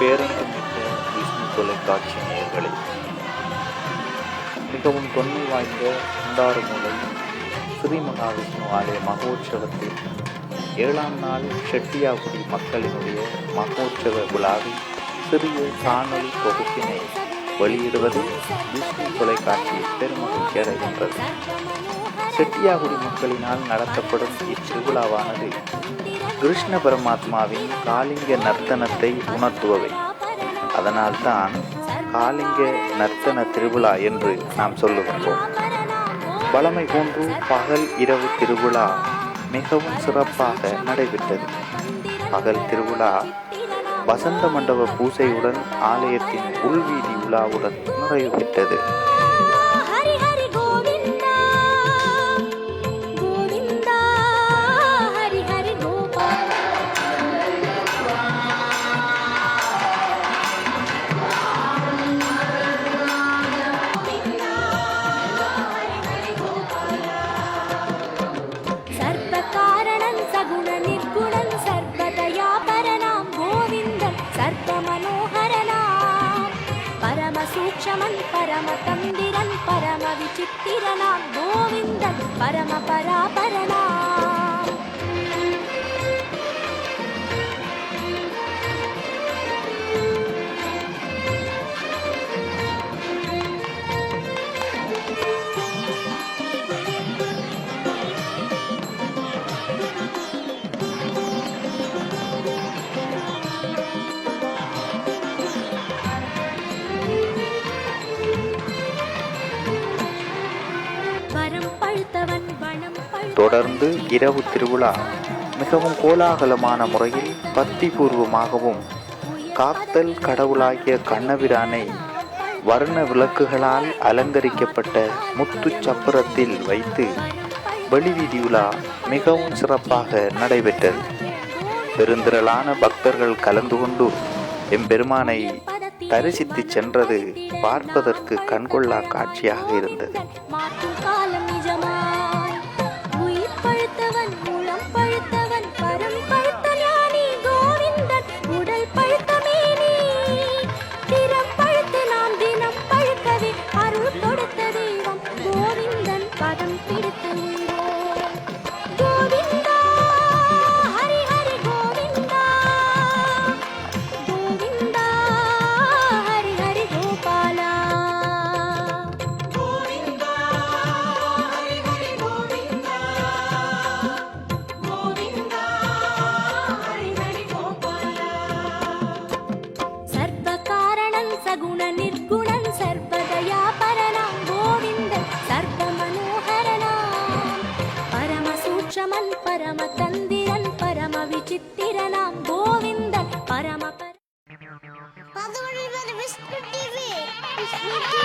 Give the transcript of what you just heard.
பேரன்புமிக்க விஷ்ணு தொலைக்காட்சி நேயர்களே மிகவும் தொன்மை வாய்ந்த குண்டாறுமூலை ஸ்ரீ மகாவிஷ்ணு ஆலய மகோற்சவத்தில் ஏழாம் நாள் செட்டியாகுடி மக்களினுடைய மகோற்சவ விழாவில் சிறிய காணொலி தொகுப்பினை வெளியிடுவது விஷ்ணு தொலைக்காட்சியை பெருமகிழ்ச்சி அடைகின்றது. செட்டியாகுடி மக்களினால் நடத்தப்படும் இத்திருவிழாவானது கிருஷ்ண பரமாத்மாவின் காலிங்க நர்த்தனத்தை உணர்த்துபவை. அதனால்தான் காளிங்க நர்த்தன திருவிழா என்று நாம் சொல்லுகின்றோம். வளமை போன்று பகல் இரவு திருவிழா மிகவும் சிறப்பாக நடைபெற்றது. பகல் திருவிழா வசந்த மண்டப பூசையுடன் ஆலயத்தின் உள்வீதி விழாவுடன் நிறைவு பெற்றது. சூக்ஷமன் பரம தந்திரன் பரம விசித்திரனாம் கோவிந்தன் பரம பராபரனாம் தொடர்ந்து இரவு திருவிழா மிகவும் கோலாகலமான முறையில் பக்தி பூர்வமாகவும் காத்தல் கடவுளாகிய கண்ணபிரானை வர்ண விளக்குகளால் அலங்கரிக்கப்பட்ட முத்துச் சப்பரத்தில் வைத்து வெளிவீதி உலா மிகவும் சிறப்பாக நடைபெற்றது. பெருந்திரளான பக்தர்கள் கலந்து கொண்டு எம்பெருமானை தரிசித்து சென்றது பார்ப்பதற்கு கண்கொள்ளா காட்சியாக இருந்தது. சூக்ஷமன் பரம தந்திரன் பரம விசித்திரனாம் கோவிந்தன் பரம பர விஷ்ணு விஷ்ணு